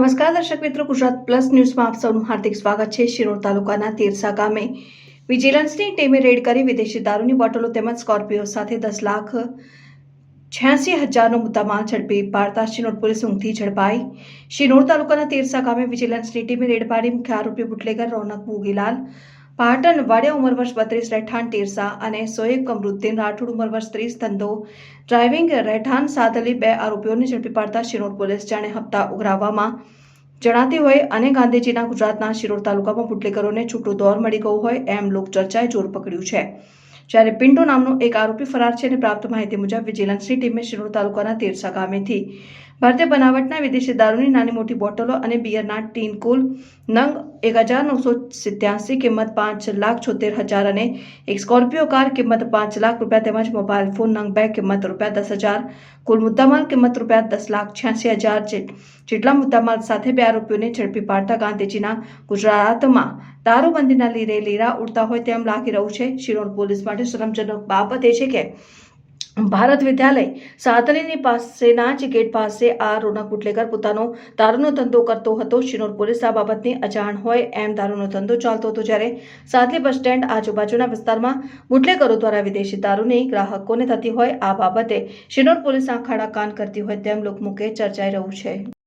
નમસ્કાર, દર્શક મિત્રો. ગુજરાત પ્લસ ન્યૂઝમાં આપ સૌનું હાર્દિક સ્વાગત છે. શિરોડ તાલુકાના તેરસા ગામે વિજિલન્સની ટીમે રેડ કરી વિદેશી દારૂની બોટલો તેમજ સ્કોર્પિયો સાથે દસ લાખ છ્યાસી હજારનો મુદ્દામાલ ઝડપી પાડતા શિનોર પોલીસ ઊંઘથી ઝડપાઈ. શિનોર તાલુકાના તેરસા ગામે વિજિલન્સની ટીમે રેડ પાડી મુખ્ય આરોપી બુટલેગર રોનક ભોગીલાલ પાટણ વાડિયા ઉંમર વર્ષ બત્રીસ, રહેઠાણ તેરસા અને સોએબ કમરુદ્દીન રાઠોડ ઉંમર વર્ષ ત્રીસ, ધંધો ડ્રાઇવિંગ રહેઠાણ સાદલી બે આરોપીઓને ઝડપી પાડતા શિરોડ પોલીસ જાણે હપ્તા ઉઘરાવવામાં જણાતી હોય અને ગાંધીજીના ગુજરાતના શિરોડ તાલુકામાં બુટલેકરોને છૂટો દોર મળી ગયો હોય એમ લોકચર્ચાએ જોર પકડ્યું છે. જ્યારે પિન્ટો નામનો એક આરોપી ફરાર છે અને પ્રાપ્ત માહિતી મુજબ વિજિલન્સની ટીમે શિરોડ તાલુકાના તેરસા ગામેથી ભારતીય બનાવટના વિદેશી દારૂની નાની મોટી બોટલો અને બિયરના ટીન કુલ નંગ એક હજાર નવસો સિત્યાસી કિંમત પાંચ લાખ છોતેર હજાર અને એક સ્કોર્પિયો કાર કિંમત પાંચ લાખ રૂપિયા તેમજ મોબાઈલ ફોન નંગ બે કિંમત રૂપિયા દસ હજાર, કુલ મુદ્દામાલ કિંમત રૂપિયા દસ લાખ છ્યાસી હજાર જેટલા મુદ્દામાલ સાથે બે આરોપીઓને ઝડપી પાડતા ગાંધીજીના ગુજરાતમાં દારૂબંધીના લીરે લીરા ઉડતા હોય તેમ લાગી રહ્યું છે. શિરોડ પોલીસ માટે શરમજનક બાબત એ છે કે ભારત વિદ્યાલય સાતલીની પાસેના જ ગેટ પાસે આ રોનક બુટલેગર પોતાનો દારૂનો ધંધો કરતો હતો. શિનોર પોલીસ આ બાબતની અજાણ હોય એમ દારૂનો ધંધો ચાલતો હતો જ્યારે સાતલી બસ સ્ટેન્ડ આજુબાજુના વિસ્તારમાં બુટલેગરો દ્વારા વિદેશી દારૂની ગ્રાહકોને થતી હોય આ બાબતે શિનોર પોલીસ આંખાડા કાન કરતી હોય તેમ લોકમુખે ચર્ચાઈ રહ્યું છે.